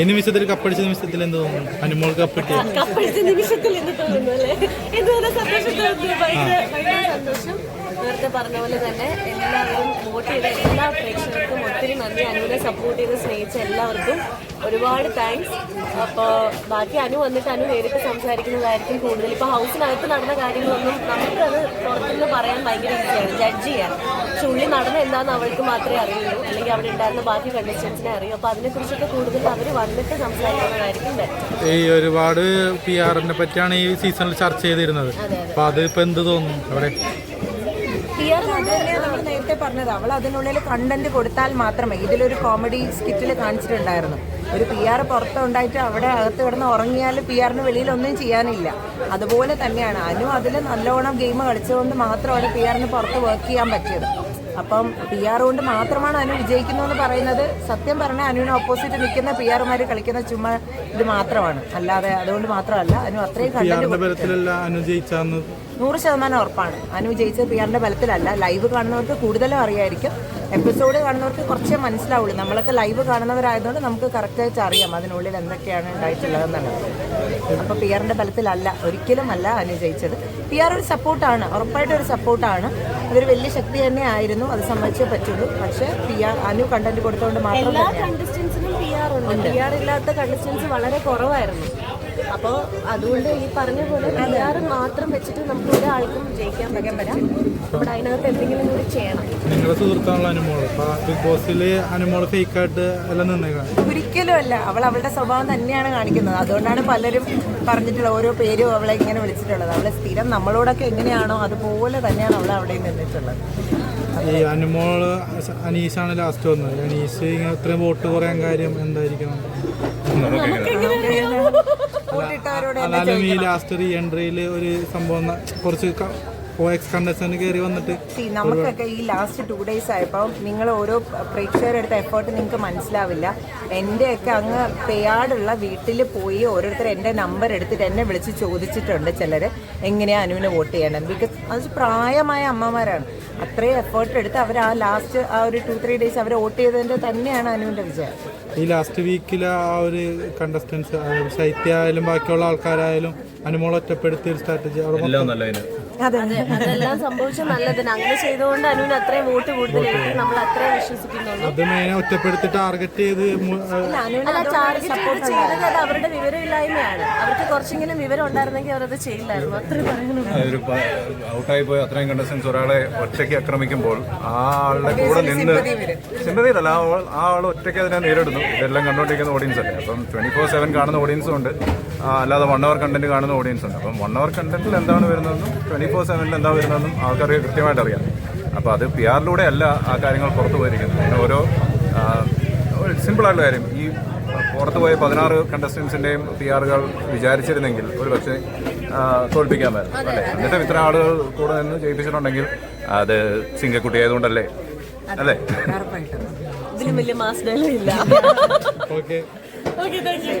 ഈ നിമിഷത്തിൽ കപ്പടിച്ച നിമിഷത്തിൽ എന്ത് തോന്നുന്നു? അനുമോൾ കപ്പിട്ടി കപ്പടിച്ച നിമിഷത്തിൽ സന്തോഷം. നേരത്തെ പറഞ്ഞ പോലെ തന്നെ എല്ലാവരും വോട്ട് ചെയ്ത എല്ലാ പ്രേക്ഷകർക്കും ഒത്തിരി നന്ദി. അനുവിനെ സപ്പോർട്ട് ചെയ്ത് സ്നേഹിച്ച എല്ലാവർക്കും ഒരുപാട് താങ്ക്സ് അപ്പോൾ ബാക്കി അനു വന്നിട്ട് അനു നേരിട്ട് സംസാരിക്കുന്നതായിരിക്കും കൂടുതൽ. ഇപ്പോൾ ഹൗസിനകത്ത് നടന്ന കാര്യങ്ങളൊന്നും നമുക്കത് പുറത്തുനിന്ന് പറയാൻ ഭയങ്കര ഈസിയാണ് ജഡ്ജ് ചെയ്യാൻ. പക്ഷെ ഉള്ളി നടന്ന എന്താണെന്ന് അവൾക്ക് മാത്രമേ അറിയുള്ളൂ. അല്ലെങ്കിൽ അവിടെ ഉണ്ടായിരുന്ന ബാക്കി കണ്ടസ്റ്റൻസിനെ അറിയൂ. അപ്പോൾ അതിനെക്കുറിച്ചൊക്കെ കൂടുതൽ അവർ വന്നിട്ട് സംസാരിക്കുന്നതായിരിക്കും ഈ ഒരുപാട് പി ആറിനെ പറ്റിയാണ് ഈ സീസണിൽ ചർച്ച ചെയ്തിരുന്നത്. അപ്പോൾ അത് ഇപ്പൊ എന്ത് തോന്നുന്നു അവിടെ? നമ്മൾ നേരത്തെ പറഞ്ഞത് അവൾ അതിനുള്ളിൽ കണ്ടന്റ് കൊടുത്താൽ മാത്രമേ ഇതിലൊരു കോമഡി സ്കിറ്റിൽ കാണിച്ചിട്ടുണ്ടായിരുന്നു. ഒരു പി ആർ പുറത്തുണ്ടായിട്ട് അവിടെ അകത്ത് കിടന്ന് ഉറങ്ങിയാൽ പി ആറിന് വെളിയിൽ ഒന്നും ചെയ്യാനില്ല. അതുപോലെ തന്നെയാണ് അനു അതിൽ നല്ലോണം ഗെയിം കളിച്ചുകൊണ്ട് മാത്രമാണ് പി ആറിന് പുറത്ത് വർക്ക് ചെയ്യാൻ പറ്റിയത്. അപ്പം പി ആർ കൊണ്ട് മാത്രമാണ് അനു വിജയിക്കുന്നു എന്ന് പറയുന്നത്. സത്യം പറഞ്ഞാൽ അനുവിന് ഓപ്പോസിറ്റ് നിൽക്കുന്ന പി ആർമാർ കളിക്കുന്ന ചുമ്മാ ഇത് മാത്രമാണ്. അല്ലാതെ അതുകൊണ്ട് മാത്രമല്ല അനു അത്രയും കണ്ടന്റ് നൂറ് ശതമാനം ഉറപ്പാണ്. അനു ജയിച്ചത് പി ബലത്തിലല്ല. ലൈവ് കാണുന്നവർക്ക് കൂടുതലും അറിയായിരിക്കും. എപ്പിസോഡ് കാണുന്നവർക്ക് കുറച്ചേ മനസ്സിലാവുള്ളൂ. നമ്മളൊക്കെ ലൈവ് കാണുന്നവരായതുകൊണ്ട് നമുക്ക് കറക്റ്റായിട്ട് അറിയാം അതിനുള്ളിൽ എന്തൊക്കെയാണ് ഉണ്ടായിട്ടുള്ളതെന്നുള്ളത് അപ്പോൾ പി ബലത്തിലല്ല. ഒരിക്കലും അല്ല അനു ജയിച്ചത്. പി ആർ ഒരു സപ്പോർട്ടാണ്. ഉറപ്പായിട്ടും ഒരു സപ്പോർട്ടാണ്. അതൊരു വലിയ ശക്തി തന്നെ ആയിരുന്നു അത് സമ്മതിച്ചേ പറ്റുള്ളൂ. പക്ഷേ പി ആർ അനു കണ്ടന്റ് കൊടുത്തുകൊണ്ട് മാത്രം ഉണ്ട്. പി ആർ ഇല്ലാത്ത കണ്ടസ്റ്റൻസ് വളരെ കുറവായിരുന്നു. അപ്പോൾ അതുകൊണ്ട് ഈ പറഞ്ഞ പോലെ പി മാത്രം വെച്ചിട്ട് നമുക്ക് ഒരാൾക്കും ജയിക്കാൻ പറ്റില്ല നമ്മുടെ അതിനകത്ത് എന്തെങ്കിലും കൂടി ചെയ്യണം. നിങ്ങളുടെ സുഹൃത്താണല്ലോ അനുമോൾ. ബിഗ് ബോസിൽ അനുമോൾ എല്ലാം നിന്നേക്കാം. ഒരിക്കലും അല്ല. അവൾ അവളുടെ സ്വഭാവം തന്നെയാണ് കാണിക്കുന്നത്. അതുകൊണ്ടാണ് പലരും പറഞ്ഞിട്ടുള്ള ഓരോ പേരും അവളെ ഇങ്ങനെ വിളിച്ചിട്ടുള്ളത്. അവളെ സ്ഥിരം നമ്മളോടൊക്കെ എങ്ങനെയാണോ അതുപോലെ തന്നെയാണ് അവൾ അവിടെ നിന്നിട്ടുള്ളത്. ഈ അനുമോൾ അനീഷാണ് ലാസ്റ്റ് വന്നത്. അനീഷ് ഇങ്ങനെ ഇത്രയും വോട്ട് കുറയാൻ കാര്യം എന്തായിരിക്കണം? എന്നാലും ഈ ലാസ്റ്റ് റീ എൻട്രിയിൽ ഒരു സംഭവം കുറച്ച് കയറി വന്നിട്ട് നമുക്കൊക്കെ ഈ ലാസ്റ്റ് ടു ഡേയ്സ് ആയപ്പോൾ നിങ്ങൾ ഓരോ പ്രേക്ഷകരെടുത്ത എഫേർട്ട് നിങ്ങൾക്ക് മനസ്സിലാവില്ല. എന്റെയൊക്കെ അങ്ങ് പേയാടുള്ള വീട്ടിൽ പോയി ഓരോരുത്തർ എന്റെ നമ്പർ എടുത്തിട്ട് എന്നെ വിളിച്ച് ചോദിച്ചിട്ടുണ്ട് ചിലർ എങ്ങനെയാണ് അനുവിനെ വോട്ട് ചെയ്യണം ബിക്കോസ് അത് പ്രായമായ അമ്മമാരാണ്. അത്രയും എഫേർട്ട് എടുത്ത് അവർ ആ ലാസ്റ്റ് ആ ഒരു ടു ത്രീ ഡേയ്സ് അവർ വോട്ട് ചെയ്തതിന്റെ തന്നെയാണ് അനുവിന്റെ വിജയം. ഈ ലാസ്റ്റ് വീക്കിൽ ആ ഒരു കണ്ടസ്റ്റൻസ് ശൈത്യ ആയാലും ബാക്കിയുള്ള ആൾക്കാരായാലും അനുമോൾ ഒറ്റപ്പെടുത്തിയ ഒരു സ്ട്രാറ്റജി അവിടെ അതെല്ലാം സംഭവിച്ച നല്ലതിന്. അങ്ങനെ ചെയ്തുകൊണ്ട് അനുവിന് അത്രയും വോട്ട് കൂടുതൽ നമ്മൾ അത്രയും വിശ്വസിക്കുന്നുള്ളൂ. അത് ഒറ്റപ്പെടുത്തി ടാർഗറ്റ് ചെയ്ത് അല്ല ടാർഗറ്റ് ചെയ്ത് ചെയ്തത് അത് അവരുടെ വിവരമില്ലായ്മയാണ്. അവർക്ക് കുറച്ചെങ്കിലും വിവരം ഉണ്ടായിരുന്നെങ്കിൽ അവരത് ചെയ്യില്ലായിരുന്നു. അത്രയും പറയുന്നു ഔട്ടായി പോയി അത്രയും കണ്ടസ്റ്റൻസ് ഒരാളെ ഒറ്റയ്ക്ക് ആക്രമിക്കുമ്പോൾ ആ ആളുടെ കൂടെ നിന്ന് സിമ്പതിയിലല്ല ആ ആൾ ഒറ്റയ്ക്ക് അതിനെ നേരിടുന്നു. ഇതെല്ലാം കണ്ടുകൊണ്ടിരിക്കുന്ന ഓഡിയൻസ് അല്ലേ? അപ്പം ട്വന്റി ഫോർ സെവൻ കാണുന്ന ഓഡിയൻസും ഉണ്ട്. അല്ലാതെ വൺ അവർ കണ്ടന്റ് കാണുന്ന ഓഡിയൻസ് ഉണ്ട്. അപ്പം വൺ അവർ കണ്ടന്റിൽ എന്താണ് വരുന്നതെന്നും ട്വന്റി ഫോർ സെവനിൽ എന്താ വരുന്നതെന്നും ആൾക്കാർക്ക് കൃത്യമായിട്ട് അറിയാം. അപ്പോൾ അത് പി ആറിലൂടെ അല്ല ആ കാര്യങ്ങൾ പുറത്തു പോയിരിക്കുന്നത് അതിന് ഓരോ ഒരു സിമ്പിളായിട്ടുള്ള കാര്യം. ഈ പുറത്ത് പോയ പതിനാറ് കണ്ടസ്റ്റൻസിന്റെയും പി ആറുകൾ വിചാരിച്ചിരുന്നെങ്കിൽ ഒരു പക്ഷേ തോൽപ്പിക്കാമായിരുന്നു. അല്ലേ? എന്നിട്ടും ഇത്ര ആളുകൾ കൂടെ നിന്ന് ജയിപ്പിച്ചിട്ടുണ്ടെങ്കിൽ അത് സിംഗക്കുട്ടി ആയതുകൊണ്ടല്ലേ? അല്ലേ? ഇതിലും വലിയ മാസ് ഡയലോഗ് ഇല്ല ഓക്കെ ഓക്കെ താങ്ക് യു